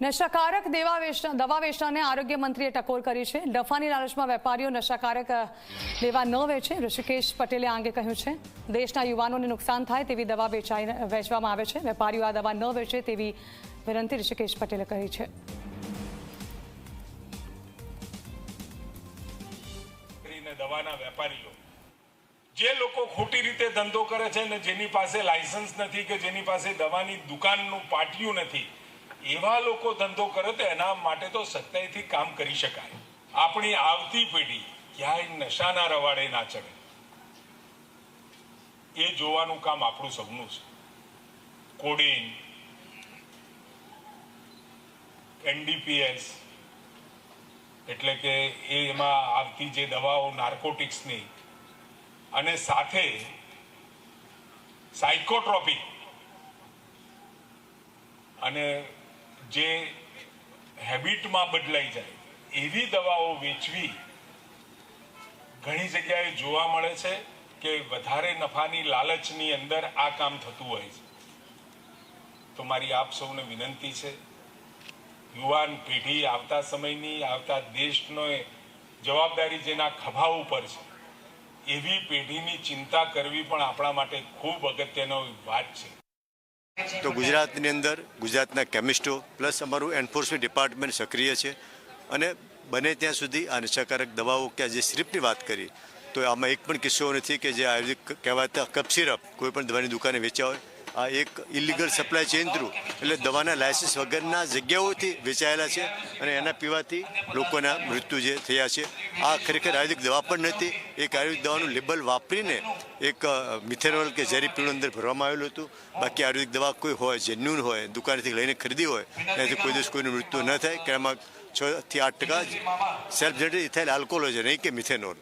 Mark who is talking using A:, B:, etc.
A: નશાકારક દેવા વેચના દવા વેચનારને આરોગ્ય મંત્રીએ ટકોર કરી છે. ડફાની લાલચમાં વેપારીઓ નશાકારક દેવા ન વેચે. ઋષિકેશ પટેલે આ અંગે કહ્યું છે. દેશના યુવાનોને નુકસાન થાય તેવી દવા વેચાઈ વેચવામાં આવે છે. વેપારીઓ આ દવા ન વેચે તેવી વિનંતી ઋષિકેશ પટેલે કરી છે.
B: દવાના વેપારીઓ. જે લોકો ખોટી રીતે ધંધો કરે છે ને જેની પાસે લાયસન્સ નથી કે જેની પાસે દવાની દુકાનનું પાટિયું નથી એવા લોકો ધંધો કરે તો એના માટે તો સત્તાઈથી કામ કરી શકાય. આપણી આવતી પેઢી ક્યાંય નશાના રવાડે ના ચડે. એ જોવાનું કામ આપણું સૌનું છે. કોડિન, એનડીપીએસ, એટલે કે એમાં આવતી જે દવાઓ નાર્કોટિક્સની અને સાથે સાયકોટ્રોપિક અને જે હેબિટમાં બદલાઈ જાય, એવી દવાઓ વેચવી ઘણી જગ્યાએ જોવા મળે છે કે વધારે નફાની લાલચની અંદર આ કામ થતું હોય છે. તો મારી આપ સૌને વિનંતી છે, યુવાન પેઢી આવતા સમયની, આવતા દેશનો જવાબદારી જેના ખભા ઉપર છે, એવી પેઢીની ચિંતા કરવી પણ આપણા માટે ખૂબ અગત્યનો વાત છે.
C: તો ગુજરાતની અંદર ગુજરાતના કેમિસ્ટો પ્લસ અમારું એન્ફોર્સમેન્ટ ડિપાર્ટમેન્ટ સક્રિય છે અને બને ત્યાં સુધી આ નશાકારક દવાઓ કે જે સિરપની વાત કરી, તો આમાં એક પણ કિસ્સો નથી કે જે આયુર્વેદિક કહેવાતા કપ સિરપ કોઈ પણ દવાની દુકાને વેચ્યા હોય, આ એક ઇલીગલ સપ્લાય ચેન થ્રુ એટલે દવાના લાયસન્સ વગરના જગ્યાઓથી વેચાયેલા છે અને એના પીવાથી લોકોના મૃત્યુ જે થયા છે. આ ખરેખર આયુર્વેદિક દવા પણ નથી, એક આયુર્વેદિક દવાનું લેબલ વાપરીને એક મિથેનોલ કે ઝેરી પીણું અંદર ભરવામાં આવેલું હતું. બાકી આયુર્વેદિક દવા કોઈ હોય જેન્યુન હોય, દુકાનેથી લઈને ખરીદી હોય, એનાથી કોઈ દિવસ કોઈનું મૃત્યુ ન થાય. કે એમાં છ થી આઠ ટકા સેલ્ફ જનરેટ થયેલ આલ્કોહોલ છે, નહીં કે મિથેનોલ.